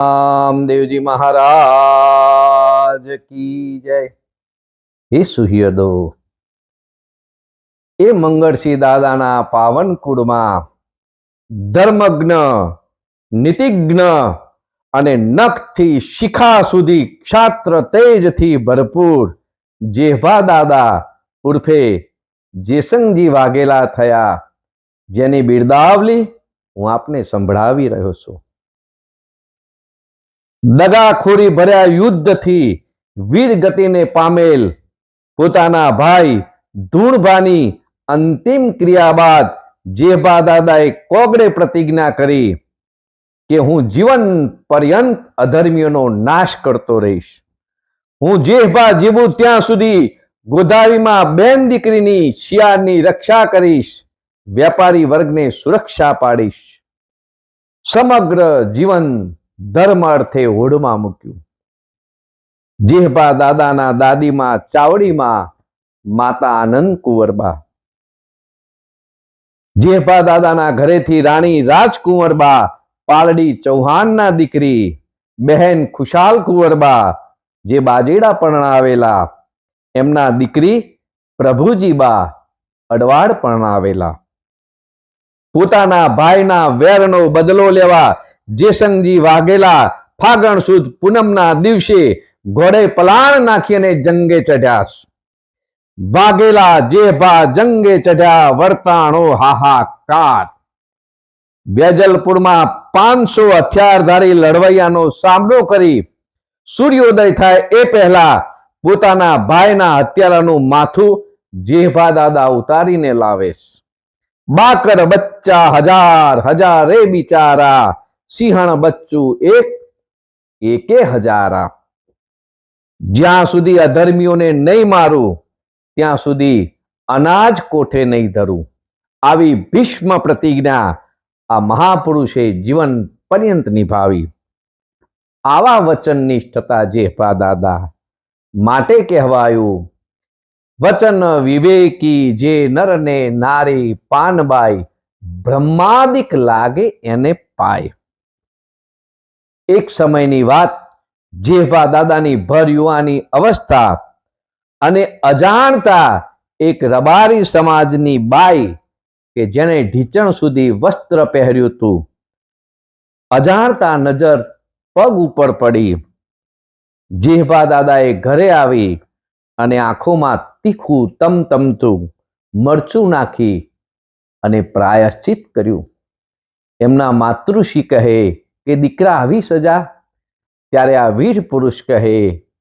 રામદેવજી મહારાજ કી જય. હે સુહ્યદો, એ મંગળસિંહ દાદાના પાવન કુળમાં ધર્મજ્ઞ નીતિજ્ઞ અને નખથી શિખા સુધી ક્ષાત્ર તેજથી ભરપૂર જેભા દાદા ઉર્ફે જેસંગજી વાઘેલા થયા. જેની બિરદાવલી હું આપને સંભળાવી રહ્યો છું. દગાખોરી ભર્યા યુદ્ધથી વીર ગતિને પામેલ પોતાના ભાઈ ધૂણભાની અંતિમ ક્રિયા બાદ જેભા દાદાએ કોગળે પ્રતિજ્ઞા કરી કે હું જીવન પર્યંત અધર્મીઓનો નાશ કરતો રહીશ. હું જેભા જીવું ત્યાં સુધી ગોદાવીમાં બેન દીકરીની શિયાળની રક્ષા કરીશ, વેપારી વર્ગને સુરક્ષા પાડીશ. સમગ્ર જીવન ધર્મ અર્થે હોડમાં મૂક્યું. જીહબા દાદાના દાદીમાં, ચાવડીમાં, માતા આનંદ કુંવરબા. જેહબા દાદાના ઘરેથી રાણી રાજકુંવરબા પાલડી ચૌહાણના દીકરી, બહેન ખુશાલ કુંવરબા, જે બાજેડા પરણાવેલા એમના દીકરી પ્રભુજીબા અડવાડ પણ આવેલા. પોતાના ભાઈના વેરનો બદલો લેવા જેસંગજી વાઘેલા ફાગણ સુદ પૂનમના દિવસે ઘોડે પલાણ નાખીને જંગે ચઢ્યા. વાઘેલા જેભા જંગે ચઢ્યા, વર્તાણો હાહાકાર. બેજલપુરમાં પાંચસો હથિયારધારી લડવૈયાનો સામનો કરી સૂર્યોદય થાય એ પહેલા પોતાના ભાઈના હત્યારાનું માથું જેભા દાદા ઉતારીને લાવે બાકર બચ્ચા હજાર હજારે બિચારા સિંહણ બચ્ચું એક, એકે હજારા. જ્યાં સુધી અધર્મીઓને નહીં મારું, ત્યાં સુધી અનાજ કોઠે નહીં ધરું. આવી ભીષ્મ પ્રતિજ્ઞા આ મહાપુરુષે જીવન પર્યંત નિભાવી. આવા વચન નિષ્ઠતા જેહપા દાદા, માટે કહેવાયું. વચન વિવેકી જે નરને નારી પાનબાઈ બ્રહ્માદિક લાગે એને પાય. એક સમયની વાત જેવા દાદાની ભર યુવાની અવસ્થા અને અજાણતા એક રબારી સમાજની બાઈ કે જેણે ઢીચણ સુધી વસ્ત્ર પહેર્યું હતું. અજાણતા નજર પગ ઉપર પડી. જેહબા દાદાએ ઘરે આવી અને આંખોમાં તીખું તમતમતું મરચું નાખી અને પ્રાયશ્ચિત કર્યું. એમના માતૃશ્રી કહે કે દીકરા આવી સજા? ત્યારે આ વીર પુરુષ કહે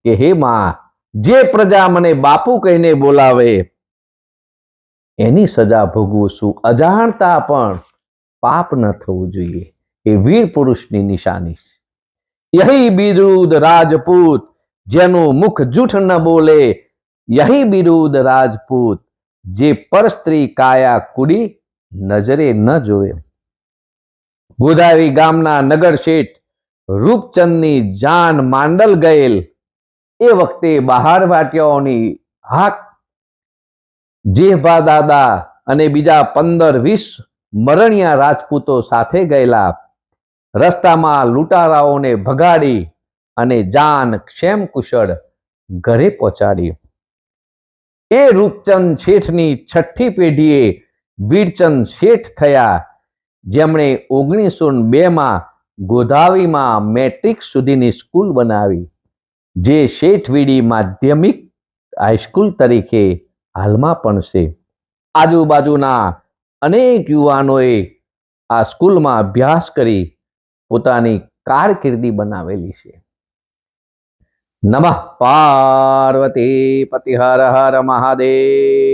કે, હે માં, જે પ્રજા મને બાપુ કહીને બોલાવે, એની સજા ભોગવું છું અજાણતા પણ પાપ ન થવું જોઈએ. એ વીર પુરુષની નિશાની છે. યહી બિરુદ રાજપૂત, જેનું મુખ જૂઠ ન બોલે, યહી બિરુદ રાજપૂત, જે પરસ્ત્રી કાયા કુડી નજરે ન જોવે. ગોધાવી ગામના નગર શેઠ રૂપચંદની જાન માંડલ ગયેલ. એ વખતે બહાર વાટિયાઓની હાક જેભા દાદા અને બીજા પંદર વીસ મરણિયા રાજપૂતો સાથે ગયેલા. રસ્તામાં લૂંટારાઓને ભગાડી અને જાન ક્ષેમ કુશળ ઘરે પહોંચાડી એ રૂપચંદ શેઠની છઠ્ઠી પેઢીએ વીરચંદ શેઠ થયા. જેમણે ઓગણીસો બેમાં ગોધાવીમાં મેટ્રિક સુધીની સ્કૂલ બનાવી, જે શેઠવીડી માધ્યમિક હાઈસ્કૂલ તરીકે હાલમાં પણ છે. આજુબાજુના અનેક યુવાનોએ આ સ્કૂલમાં અભ્યાસ કરી પોતાની કારકિર્દી બનાવેલી છે. નમઃ પાર્વતી પતિ હર હર મહાદેવ.